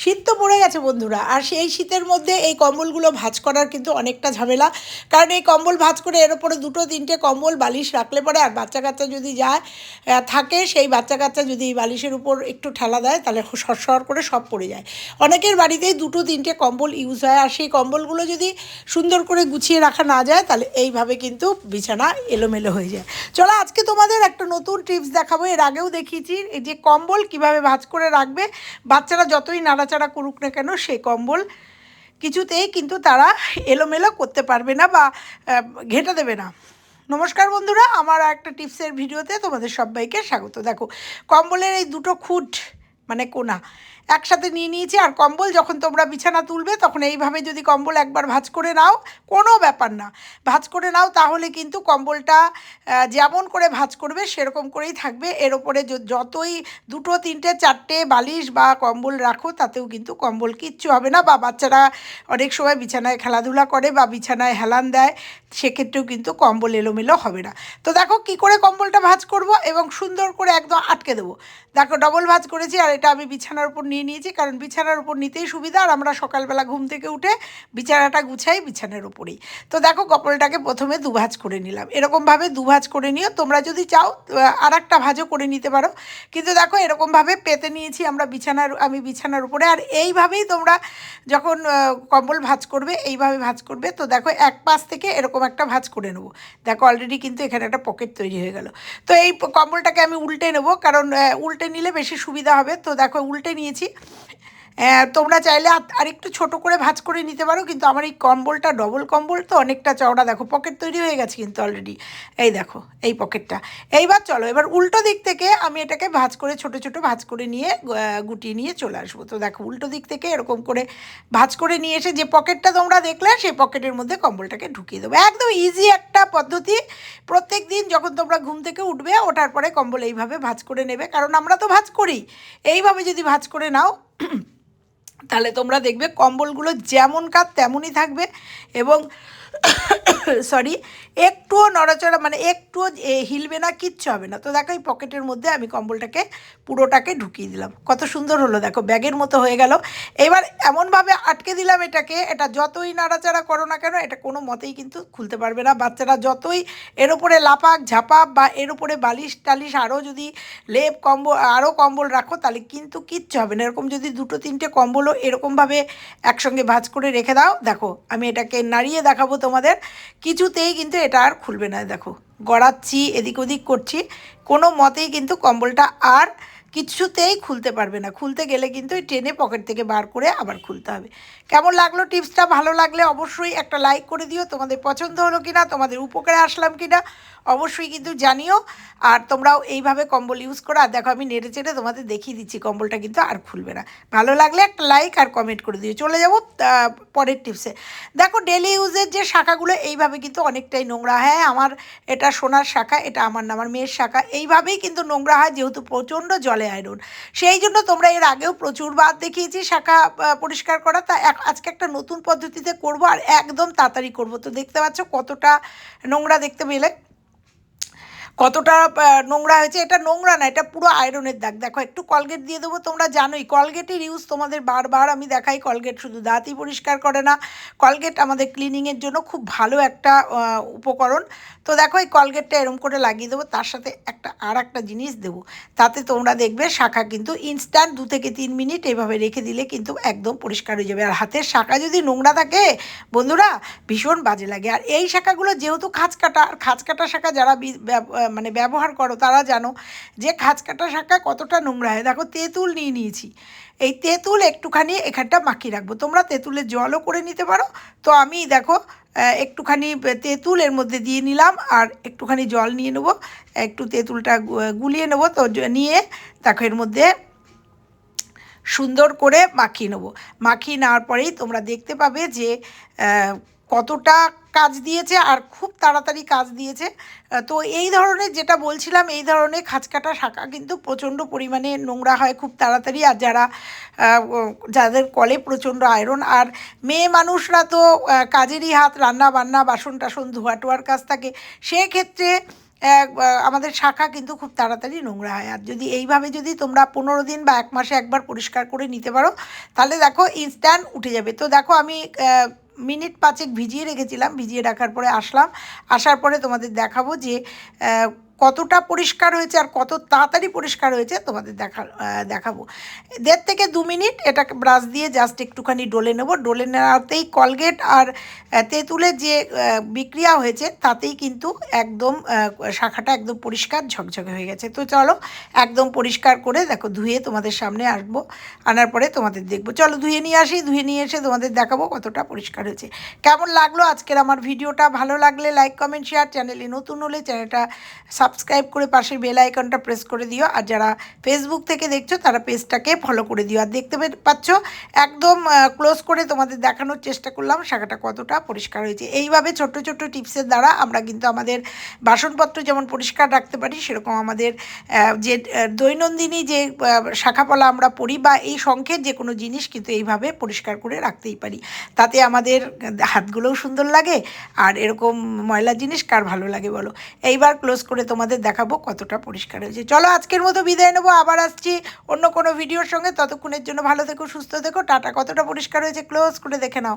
শীত তো পড়ে গেছে বন্ধুরা, আর সেই শীতের মধ্যে এই কম্বলগুলো ভাঁজ করার কিন্তু অনেকটা ঝামেলা। কারণ এই কম্বল ভাঁজ করে এর ওপরে দুটো তিনটে কম্বল বালিশ রাখলে পরে আর বাচ্চা কাচ্চা যদি যায় থাকে, সেই বাচ্চা কাচ্চা যদি বালিশের উপর একটু ঠেলা দেয়, তাহলে সর করে সব পড়ে যায়। অনেকের বাড়িতেই দুটো তিনটে কম্বল ইউজ হয়, আর সেই কম্বলগুলো যদি সুন্দর করে গুছিয়ে রাখা না যায়, তাহলে এইভাবে কিন্তু বিছানা এলোমেলো হয়ে যায়। চলো আজকে তোমাদের একটা নতুন টিপস দেখাবো, এর আগেও দেখিয়েছি, এই যে কম্বল কীভাবে ভাঁজ করে রাখবে, বাচ্চারা যতই নাড়াচাড়া করুক না কেন, সে কম্বল কিছুতেই কিন্তু তারা এলোমেলো করতে পারবে না বা ঘেটা দেবে না। নমস্কার বন্ধুরা, আমার একটা টিপসের ভিডিওতে তোমাদের সবাইকে স্বাগত। দেখো, কম্বলের এই দুটো খুঁট মানে কোনা একসাথে নিয়ে নিয়েছি আর কম্বল যখন তোমরা বিছানা তুলবে, তখন এইভাবে যদি কম্বল একবার ভাঁজ করে নাও, কোনো ব্যাপার না। ভাঁজ করে নাও, তাহলে কিন্তু কম্বলটা যেমন করে ভাঁজ করবে, সেরকম করেই থাকবে। এর ওপরে যতই দুটো, তিনটে, চারটে বালিশ বা কম্বল রাখো, তাতেও কিন্তু কম্বল কিচ্ছু হবে না। বা বাচ্চারা অনেক সময় বিছানায় খেলাধুলা করে বা বিছানায় হেলান দেয়, সেক্ষেত্রেও কিন্তু কম্বল এলোমেলো হবে না। তো দেখো কি করে কম্বলটা ভাঁজ করব এবং সুন্দর করে একদম আটকে দেবো। দেখো ডবল ভাঁজ করেছি আর এটা আমি বিছানার উপর নিয়ে নিয়েছি, কারণ বিছানার উপর নিতেই সুবিধা। আর আমরা সকালবেলা ঘুম থেকে উঠে বিছানাটা গুছাই বিছানার উপরেই। তো দেখো, কপালটাকে প্রথমে দুভাজ করে নিলাম। এরকমভাবে দুভাজ করে নিও। তোমরা যদি চাও আর একটা ভাজও করে নিতে পারো। কিন্তু দেখো, এরকমভাবে পেতে নিয়েছি আমরা বিছানার, আমি বিছানার উপরে। আর এইভাবেই তোমরা যখন কম্বল ভাঁজ করবে, এইভাবে ভাঁজ করবে। তো দেখো, এক পাশ থেকে এরকম একটা ভাঁজ করে নেব। দেখো অলরেডি কিন্তু এখানে একটা পকেট তৈরি হয়ে গেল। তো এই কম্বলটাকে আমি উল্টে নেব, কারণ উল্টে নিলে বেশি সুবিধা হবে। তো দেখো, উল্টে নিয়েছি আহ, তোমরা চাইলে আর- আর একটু ছোট করে ভাঁজ করে নিতে পারো, কিন্তু আমার এই কম্বলটা ডবল কম্বল তো অনেকটা চওড়া। দেখো পকেট তৈরি হয়ে গেছে কিন্তু অলরেডি এই দেখো, এই পকেটটা এইবার চলো, এবার উল্টো দিক থেকে আমি এটাকে ভাজ করে, ছোট ছোট ভাজ করে নিয়ে গুটিয়ে নিয়ে চলে আসব। তো দেখো, উল্টো দিক থেকে এরকম করে ভাজ করে নিয়ে এসে যে পকেটটা তোমরা দেখলে, সেই পকেটের মধ্যে কম্বলটাকে ঢুকিয়ে দেবো। একদম ইজি একটা পদ্ধতি। প্রত্যেক দিন যখন তোমরা ঘুম থেকে উঠবে, ওঠার পরে কম্বল এইভাবে ভাজ করে নেবে। কারণ আমরা তো ভাজ করি। এইভাবে যদি ভাঁজ করে নাও তাহলে তোমরা দেখবে কম্বলগুলো যেমন কাজ তেমনই থাকবে এবং সরি একটুও নড়াচড়া মানে একটুও হিলবে না, কিচ্ছু হবে না। তো দেখো, এই পকেটের মধ্যে আমি কম্বলটাকে, পুরোটাকে ঢুকিয়ে দিলাম। কত সুন্দর হলো, দেখো, ব্যাগের মতো হয়ে গেল। এবার এমনভাবে আটকে দিলাম এটাকে, এটা যতই নাড়াচাড়া করো না কেন, এটা কোনো মতেই কিন্তু খুলতে পারবে না। বাচ্চারা যতই এর উপরে লাপাক, ঝাপাক বা এর উপরে বালিশ টালিশ আরও যদি লেপ, কম্বল আরও কম্বল রাখো, তাহলে কিন্তু কিচ্ছু হবে না। এরকম যদি দুটো, তিনটে কম্বলও এরকমভাবে একসঙ্গে ভাঁজ করে রেখে দাও, দেখো, আমি এটাকে নাড়িয়ে দেখাবো তোমাদের কিছুতেই কিন্তু এটা আর খুলবে না। দেখো, গড়াচ্ছি, এদিক ওদিক করছি, কোনো মতেই কিন্তু কম্বলটা আর কিছুতেই খুলতে পারবে না। খুলতে গেলে কিন্তু টেনে পকেট থেকে বার করে আবার খুলতে হবে। কেমন লাগল টিপসটা ভালো লাগলে অবশ্যই একটা লাইক করে দিও। তোমাদের পছন্দ হলো কিনা, তোমাদের উপকারে আসলাম কিনা, অবশ্যই কিন্তু জানিও। আর তোমরাও এইভাবে কম্বল ইউজ করো। আর দেখো, আমি নেড়ে চেড়ে তোমাদের দেখিয়ে দিচ্ছি, কম্বলটা কিন্তু আর খুলবে না। ভালো লাগলে একটা লাইক আর কমেন্ট করে দিও। চলে যাব পরের টিপসে দেখো ডেলি ইউজের যে শাখাগুলো, এইভাবে কিন্তু অনেকটাই নোংরা। হ্যাঁ আমার এটা সোনার শাখা, এটা আমার না, আমার মেয়ের শাখা। এইভাবেই কিন্তু নোংরা হয়, যেহেতু প্রচণ্ড জলে আয়রন সেই জন্য তোমরা এর আগেও প্রচুর বাদ দেখিয়েছি, শাখা পরিষ্কার করা। তা আজকে একটা নতুন পদ্ধতিতে করব আর একদম তাড়াতাড়ি করব। তো দেখতে পাচ্ছ কতটা নোংরা দেখতে পেলে। কতটা নোংরা হয়েছে, এটা নোংরা না, এটা পুরো আয়রনের দাগ। দেখো, একটু কলগেট দিয়ে দেবো, তোমরা জানোই, কলগেটের ইউজ তোমাদের বারবার আমি দেখাই, কলগেট শুধু দাঁতই পরিষ্কার করে না, কলগেট আমাদের ক্লিনিংয়ের জন্য খুব ভালো একটা উপকরণ। তো দেখো, এই কলগেটটা এরম করে লাগিয়ে দেবো, তার সাথে একটা আর একটা জিনিস দেবো, তাতে তোমরা দেখবে শাখা কিন্তু ইনস্ট্যান্ট দু থেকে তিন মিনিট এভাবে রেখে দিলে কিন্তু একদম পরিষ্কার হয়ে যাবে। আর হাতের শাখা যদি নোংরা থাকে, বন্ধুরা, ভীষণ বাজে লাগে। আর এই শাখাগুলো যেহেতু খাঁচ কাটা, আর খাঁচ কাটা শাখা যারা মানে ব্যবহার করো, তারা জানো যে খাঁচ কাটা শাখা কতটা নোংরা হয়। দেখো তেঁতুল নিয়ে নিয়েছি। এই তেঁতুল একটুখানি এখানটা মাখিয়ে রাখব। তোমরা তেঁতুলের জলও করে নিতে পারো। তো আমি দেখো একটুখানি তেঁতুল এর মধ্যে দিয়ে নিলাম আর একটুখানি জল নিয়ে নেব। একটু তেঁতুলটা গুলিয়ে নেব। তো নিয়ে দেখো এর মধ্যে সুন্দর করে মাখিয়ে নেব। মাখিয়ে নেওয়ার পরেই তোমরা দেখতে পাবে যে কতটা কাজ দিয়েছে আর খুব তাড়াতাড়ি কাজ দিয়েছে। তো এই ধরনের যেটা বলছিলাম, এই ধরনের খাঁচকাটা শাখা কিন্তু প্রচণ্ড পরিমাণে নোংরা হয় খুব তাড়াতাড়ি। আর যারা যাদের কলে প্রচণ্ড আয়রন, আর মেয়ে মানুষরা তো কাজেরই হাত রান্না বান্না বাসন টাসন ধোয়া টোয়ার কাজ থাকে, সেক্ষেত্রে আমাদের শাখা কিন্তু খুব তাড়াতাড়ি নোংরা হয়। আর যদি এইভাবে যদি তোমরা পনেরো দিন বা এক মাসে একবার পরিষ্কার করে নিতে পারো, তাহলে দেখো ইনস্ট্যান্ট উঠে যাবে। তো দেখো আমি মিনিট পাঁচেক ভিজিয়ে রেখেছিলাম ভিজিয়ে রাখার পরে আসলাম। আসার পরে তোমাদের দেখাবো যে কতটা পরিষ্কার হয়েছে আর কত তাড়াতাড়ি পরিষ্কার হয়েছে তোমাদের দেখা দেখাবো। দেড় থেকে দু মিনিট এটাকে ব্রাশ দিয়ে জাস্ট একটুখানি ডলে নেব। ডলে নেওয়াতেই কলগেট আর তেঁতুলের যে বিক্রিয়া হয়েছে তাতেই কিন্তু একদম শাখাটা একদম পরিষ্কার ঝকঝকে হয়ে গেছে। তো চলো একদম পরিষ্কার করে দেখো ধুয়ে তোমাদের সামনে আসব। আনার পরে তোমাদের দেখব। চলো ধুয়ে নিয়ে আসি, ধুয়ে নিয়ে এসে তোমাদের দেখাবো কতটা পরিষ্কার হয়েছে। কেমন লাগল আজকের আমার ভিডিওটা? ভালো লাগলে লাইক কমেন্ট শেয়ার চ্যানেলে নতুন হলে চ্যানেলটা সাবস্ক্রাইব করে পাশের বেল আইকনটা প্রেস করে দিও। আর যারা ফেসবুক থেকে দেখছ, তারা পেজটাকে ফলো করে দিও। আর দেখতে পাচ্ছ, একদম ক্লোজ করে তোমাদের দেখানোর চেষ্টা করলাম। শাখাটা কতটা পরিষ্কার হয়েছে। এইভাবে ছোট্ট ছোট্ট টিপসের দ্বারা আমরা কিন্তু আমাদের বাসনপত্র যেমন পরিষ্কার রাখতে পারি, সেরকম আমাদের যে দৈনন্দিনী যে শাখাপলা আমরা পড়ি বা এই সংখ্যের যে কোনো জিনিস কিন্তু এইভাবে পরিষ্কার করে রাখতেই পারি। তাতে আমাদের হাতগুলোও সুন্দর লাগে। আর এরকম ময়লা জিনিস কার ভালো লাগে বলো। এইবার ক্লোজ করে তোমাদের দেখাবো কতটা পরিষ্কার হয়েছে। চলো আজকের মতো বিদায় নেব, আবার আসছি অন্য কোনো ভিডিওর সঙ্গে। ততক্ষণের জন্য ভালো থেকো, সুস্থ থেকো। টাটা, কতটা পরিষ্কার হয়েছে, ক্লোজ করে দেখে নাও।